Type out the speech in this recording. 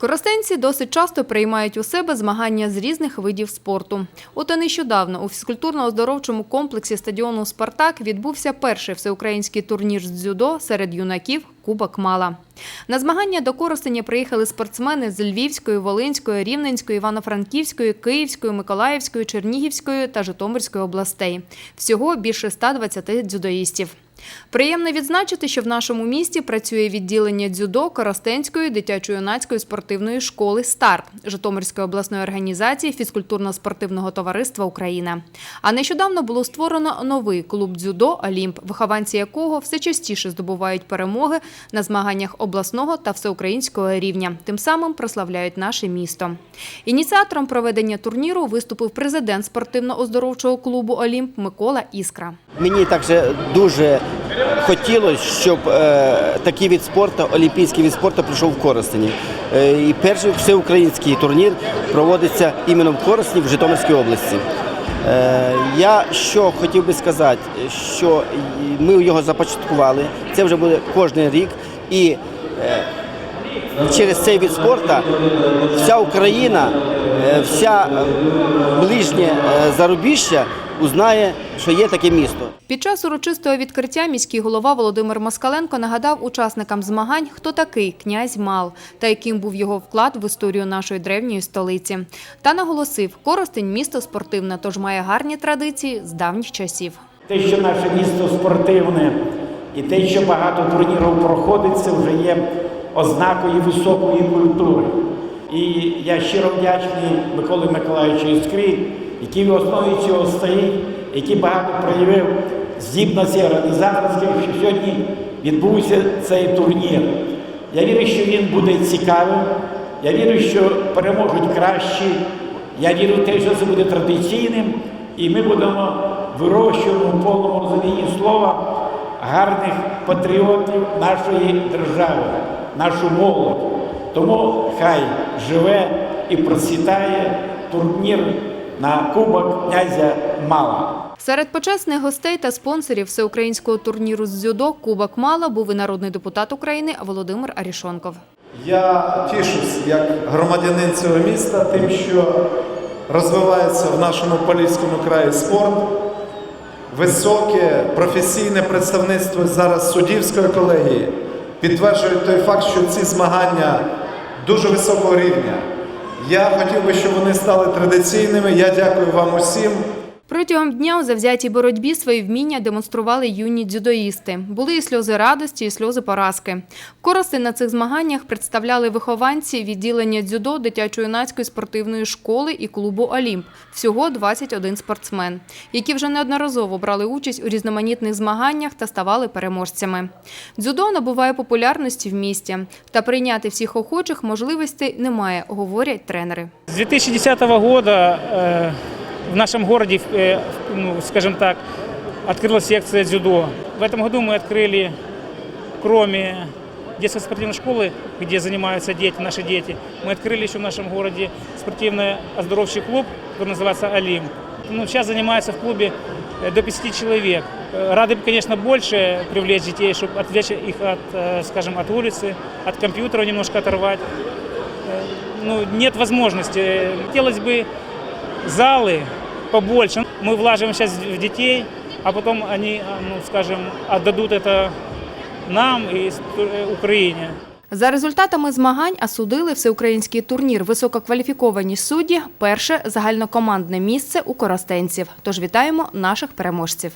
Коростенці досить часто приймають у себе змагання з різних видів спорту. От і нещодавно у фізкультурно-оздоровчому комплексі стадіону «Спартак» відбувся перший всеукраїнський турнір з дзюдо серед юнаків Кубок Мала. На змагання до Коростеня приїхали спортсмени з Львівської, Волинської, Рівненської, Івано-Франківської, Київської, Миколаївської, Чернігівської та Житомирської областей. Всього більше 120 дзюдоїстів. Приємно відзначити, що в нашому місті працює відділення дзюдо Коростенської дитячо-юнацької спортивної школи «Старт» Житомирської обласної організації фізкультурно-спортивного товариства Україна. А нещодавно було створено новий клуб дзюдо Олімп, вихованці якого все частіше здобувають перемоги на змаганнях обласного та всеукраїнського рівня, тим самим прославляють наше місто. Ініціатором проведення турніру виступив президент спортивно-оздоровчого клубу Олімп Микола Іскра. Мені також дуже хотілося, щоб е, такий від спорту, олімпійський від спорту прийшов в Коростені. Е, і перший всеукраїнський турнір проводиться іменно в Коростені в Житомирській області. Е, я що хотів би сказати, що ми його започаткували, це вже буде кожен рік. І через цей від спорту вся Україна, вся ближнє зарубіжжя узнає, що є таке місто. Під час урочистого відкриття міський голова Володимир Москаленко нагадав учасникам змагань, хто такий князь Мал та яким був його вклад в історію нашої древньої столиці. Та наголосив, Коростень – місто спортивне, тож має гарні традиції з давніх часів. Те, що наше місто спортивне, і те, що багато турнірів проходить, це вже є ознакою високої культури. І я щиро вдячний Миколі Миколаївичу Іскрі, який в основі цього стоїть, який багато проявив здібності організаторських, що сьогодні відбувся цей турнір. Я вірю, що він буде цікавим. Я вірю, що переможуть кращі. Я вірю в те, що це буде традиційним, і ми будемо вирощувати в повному розумінні слова гарних патріотів нашої держави, нашу молодь. Тому хай живе і процвітає турнір на Кубок князя Мала. Серед почесних гостей та спонсорів всеукраїнського турніру з дзюдо Кубок Мала був і народний депутат України Володимир Арішонков. Я тішусь як громадянин цього міста тим, що розвивається в нашому Поліському краї спорт. Високе професійне представництво зараз суддівської колегії підтверджують той факт, що ці змагання дуже високого рівня. Я хотів би, щоб вони стали традиційними. Я дякую вам усім. Протягом дня у завзятій боротьбі свої вміння демонстрували юні дзюдоїсти. Були і сльози радості, і сльози поразки. Коростень на цих змаганнях представляли вихованці відділення дзюдо дитячо-юнацької спортивної школи і клубу «Олімп». Всього 21 спортсмен, які вже неодноразово брали участь у різноманітних змаганнях та ставали переможцями. Дзюдо набуває популярності в місті, та прийняти всіх охочих можливостей немає, говорять тренери. С 2010 года э, в нашем городе, э, ну, скажем так, открылась секция дзюдо. В этом году мы открыли, кроме детской спортивной школы, где занимаются дети, наши дети, мы открыли еще в нашем городе спортивно-оздоровчий клуб, который называется «Олимп». Ну, сейчас занимается в клубе э, до 50 человек. Э, Рады, бы, конечно, больше привлечь детей, чтобы отвлечь их от, скажем, от улицы, от компьютера немножко оторвать ну, нет возможности. Хотелось бы залы побольше. Мы влаживаем сейчас в детей, а потом они, ну, скажем, отдадут это нам и э, Украине. За результатами змагань осудили всеукраїнський турнір висококваліфіковані судді – перше загальнокомандне місце у коростенців. Тож вітаємо наших переможців.